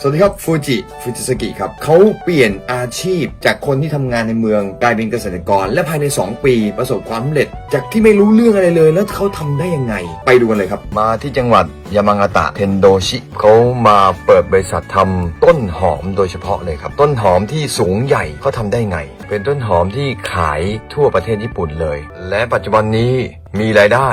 สวัสดีครับฟูจิฟูจิสกิครับเขาเปลี่ยนอาชีพจากคนที่ทำงานในเมืองกลายเป็นเกษตรกร และภายใน 2 ปีประสบความสำเร็จ จากที่ไม่รู้เรื่องอะไรเลย แล้วเขาทำได้ยังไง ไปดูกันเลยครับ มาที่จังหวัดยามางาตะเทนโดชิเขามาเปิดบริษัททำต้นหอมโดยเฉพาะเลยครับ ต้นหอมที่สูงใหญ่เขาทำได้ไง เป็นต้นหอมที่ขายทั่วประเทศญี่ปุ่นเลย และปัจจุบันนี้มีรายได้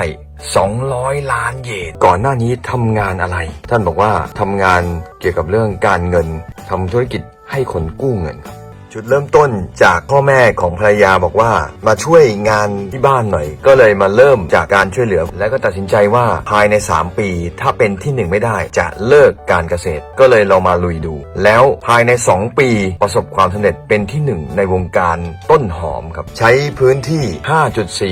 200 ล้านเยน ก่อนหน้านี้ทำงานอะไร ท่านบอกว่าทำงานเกี่ยวกับเรื่องการเงินทำธุรกิจให้คนกู้เงินครับจุดเริ่มต้นจากพ่อแม่ของภรรยาบอกว่า มาช่วยงานที่บ้านหน่อย ก็เลยมาเริ่มจากการช่วยเหลือ แล้วก็ตัดสินใจว่าภายใน 3 ปี ถ้าเป็นที่หนึ่งไม่ได้จะเลิกการเกษตร ก็เลยลองมาลุยดู แล้วภายใน 2 ปีประสบความสำเร็จเป็นที่หนึ่งในวงการต้นหอมครับ ใช้พื้นที่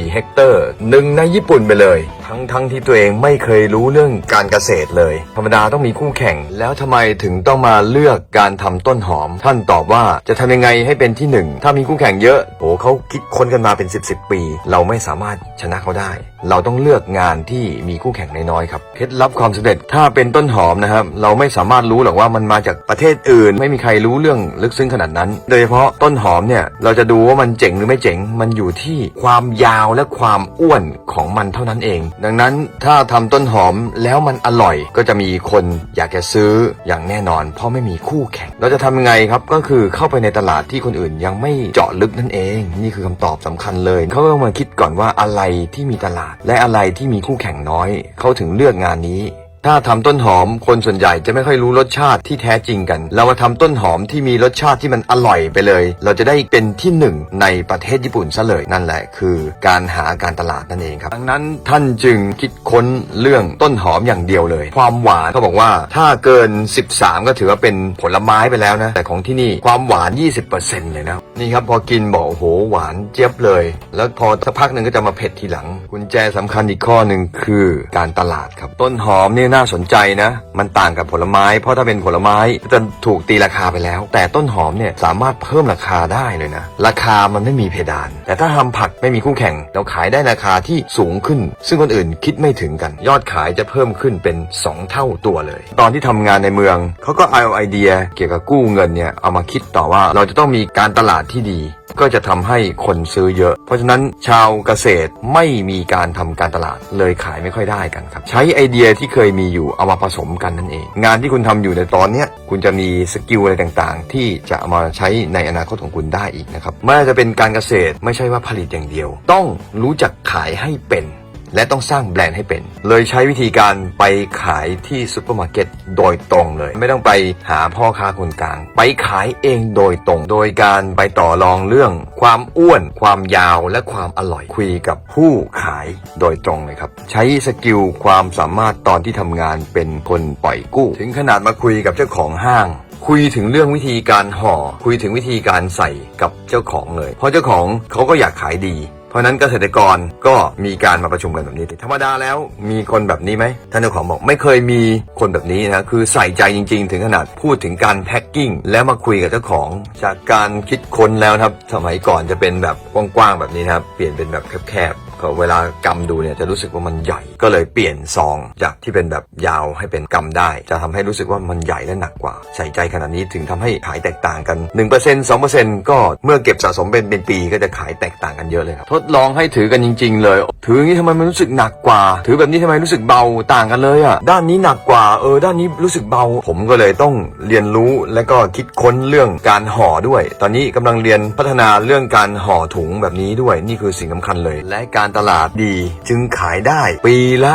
5.4 เฮกเตอร์หนึ่งในญี่ปุ่นไปเลย ทั้งทั้งที่ตัวเองไม่เคยรู้เรื่องการเกษตรเลย ธรรมดาต้องมีคู่แข่ง แล้วทำไมถึงต้องมาเลือกการทำต้นหอม ท่านตอบว่าจะทำยังไงให้เป็นที่หนึ่งถ้ามีคู่แข่งเยอะโห เขาคิดค้นกันมาเป็น 10บสปี เราไม่สามารถชนะเขาได้ เราต้องเลือกงานที่มีคู่แข่งน้อยๆครับเคล็ดลับความสำเร็จถ้าเป็นต้นหอมนะครับ เราไม่สามารถรู้หรอกว่ามันมาจากประเทศอื่น ไม่มีใครรู้เรื่องลึกซึ้งขนาดนั้น โดยเฉพาะต้นหอมเนี่ยเราจะดูว่ามันเจ๋งหรือไม่เจ๋งมันอยู่ที่ความยาวและความอ้วนของมันเท่านั้นเอง ดังนั้นถ้าทำต้นหอมแล้วมันอร่อยก็จะมีคนอยากจะซื้ออย่างแน่นอน เพราะไม่มีคู่แข่ง เราจะทำยังไงครับก็คือเข้าไปในตลาดที่คนอื่นยังไม่เจาะลึกนั่นเองนี่คือคำตอบสำคัญเลยเขาก็มาคิดก่อนว่าอะไรที่มีตลาด และอะไรที่มีคู่แข่งน้อย เขาถึงเลือกงานนี้ ถ้าทำต้นหอมคนส่วนใหญ่จะไม่ค่อยรู้รสชาติที่แท้จริงกัน เรามาทำต้นหอมที่มีรสชาติที่มันอร่อยไปเลย เราจะได้เป็นที่หนึ่งในประเทศญี่ปุ่นซะเลยนั่นแหละ คือการหาการตลาดนั่นเองครับดังนั้นท่านจึงคิดค้นเรื่องต้นหอมอย่างเดียวเลย ความหวานเขาบอกว่าถ้าเกิน 13 ก็ถือว่าเป็นผลไม้ไปแล้วนะ แต่ของที่นี่ความหวาน 20%เลยนะนี่ครับพอกินบอกโอ้โหหวานเจี๊ยบเลย แล้วพอสักพักหนึ่งก็จะมาเผ็ดทีหลังกุญแจสำคัญอีกข้อหนึ่งคือการตลาดครับต้นหอมเนี่ยน่าสนใจนะ มันต่างกับผลไม้ เพราะถ้าเป็นผลไม้จะถูกตีราคาไปแล้ว แต่ต้นหอมเนี่ยสามารถเพิ่มราคาได้เลยนะ ราคามันไม่มีเพดาน แต่ถ้าทำผักไม่มีคู่แข่ง เราขายได้ราคาที่สูงขึ้น ซึ่งคนอื่นคิดไม่ถึงกัน ยอดขายจะเพิ่มขึ้นเป็น 2 เท่าตัวเลย ตอนที่ทำงานในเมืองเขาก็เอาไอเดียเกี่ยวกับกู้เงินเนี่ยเอามาคิดต่อว่าเราจะต้องมีการตลาดที่ดี ก็จะทำให้คนซื้อเยอะ เพราะฉะนั้นชาวเกษตรไม่มีการทำการตลาดเลยขายไม่ค่อยได้กันครับ ใช้ไอเดียที่เคยมีอยู่เอามาผสมกันนั่นเอง งานที่คุณทำอยู่ในตอนเนี้ยคุณจะมีสกิลอะไรต่างๆ ที่จะเอามาใช้ในอนาคตของคุณได้อีกนะครับไม่ว่าจะเป็นการเกษตรไม่ใช่ว่าผลิตอย่างเดียว ต้องรู้จักขายให้เป็น และต้องสร้างแบรนด์ให้เป็น เลยใช้วิธีการไปขายที่ซูเปอร์มาร์เก็ตโดยตรงเลย ไม่ต้องไปหาพ่อค้าคนกลาง ไปขายเองโดยตรง โดยการไปต่อรองเรื่อง ความอ้วน ความยาวและความอร่อยคุยกับผู้ขายโดยตรงเลยครับ ใช้สกิลความสามารถตอนที่ทำงานเป็นคนปล่อยกู้ ถึงขนาดมาคุยกับเจ้าของห้างคุยถึงเรื่องวิธีการห่อ คุยถึงวิธีการใส่กับเจ้าของเลย เพราะเจ้าของเขาก็อยากขายดี เพราะนั้นเกษตรกรก็มีการมาประชุมกันแบบนี้ ธรรมดาแล้วมีคนแบบนี้ไหมท่านเจ้าของบอกไม่เคยมีคนแบบนี้นะคือใส่ใจจริง ๆ ถึงขนาดพูดถึงการแพ็คกิ้งแล้วมาคุยกับเจ้าของจากการคิดค้นแล้วครับสมัยก่อนจะเป็นแบบกว้างๆแบบนี้นะครับเปลี่ยนเป็นแบบแคบๆ เวลากำดูเนี่ยจะรู้สึกว่ามันใหญ่ ก็เลยเปลี่ยนซองจากที่เป็นแบบยาวให้เป็นกำได้ จะทำให้รู้สึกว่ามันใหญ่และหนักกว่า ใส่ใจขนาดนี้ถึงทำให้ขายแตกต่างกัน 1% 2%ก็เมื่อเก็บสะสมเป็นเป็นปีก็จะขายแตกต่างกันเยอะเลยครับทดลองให้ถือกันจริง ๆ เลย ถืออย่างนี้ทำไมมันรู้สึกหนักกว่า ถือแบบนี้ทำไมรู้สึกเบาต่างกันเลยอะด้านนี้หนักกว่าเออด้านนี้รู้สึกเบา ผมก็เลยต้องเรียนรู้และก็คิดค้นเรื่องการห่อด้วย ตอนนี้กำลังเรียนพัฒนาเรื่องการห่อถุงแบบนี้ด้วยนี่คือสิ่งสำคัญเลย และการตลาดดี จึงขายได้ปีละ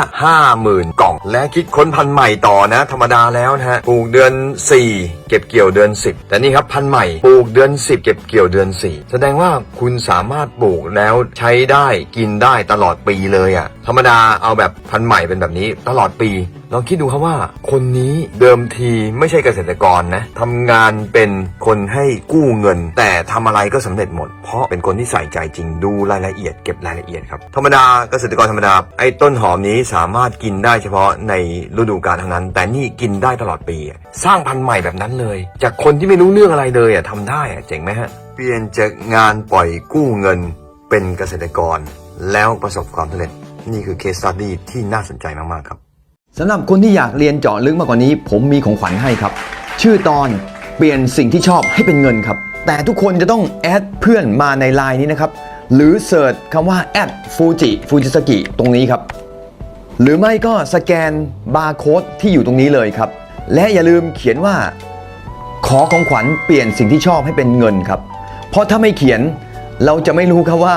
50,000 กล่อง และคิดค้นพันธุ์ใหม่ต่อนะ ธรรมดาแล้วนะฮะปลูกเดือน 4 เก็บเกี่ยวเดือน 10 แต่นี่ครับพันธุ์ใหม่ปลูกเดือน 10 เก็บเกี่ยวเดือน 4 แสดงว่าคุณสามารถปลูกแล้วใช้ได้กินได้ตลอดปีเลยอะ่ะ ธรรมดาเอาแบบพันธุ์ใหม่เป็นแบบนี้ตลอดปีลองคิดดูครับว่า คนนี้เดิมทีไม่ใช่เกษตรกรนะทำงานเป็นคนให้กู้เงิน แต่ทำอะไรก็สำเร็จหมด เพราะเป็นคนที่ใส่ใจจริงดูรายละเอียดเก็บรายละเอียดครับธรรมดาเกษตรกรธรรมดาไอ้ต้นหอมนี้สามารถกินได้เฉพาะในฤดูกาลเท่านั้น แต่นี่กินได้ตลอดปี สร้างพันธุ์ใหม่แบบนั้นเลย จากคนที่ไม่รู้เรื่องอะไรเลยอะทำได้อะเจ๋งไหมฮะเปลี่ยนจากงานปล่อยกู้เงินเป็นเกษตรกรแล้วประสบความสำเร็จ นี่คือเคสตัดดี้ที่น่าสนใจมาก ๆ ครับสำหรับคนที่อยากเรียนเจาะลึกมากกว่านี้ ผมมีของขวัญให้ครับ ชื่อตอนเปลี่ยนสิ่งที่ชอบให้เป็นเงินครับ แต่ทุกคนจะต้องแอดเพื่อนมาในไลน์นี้นะครับ หรือเสิร์ชคำว่าแอดฟูจิฟูจิสกิตรงนี้ครับ หรือไม่ก็สแกนบาร์โค้ดที่อยู่ตรงนี้เลยครับ และอย่าลืมเขียนว่า ขอของขวัญเปลี่ยนสิ่งที่ชอบให้เป็นเงินครับ เพราะถ้าไม่เขียนเราจะไม่รู้ครับว่า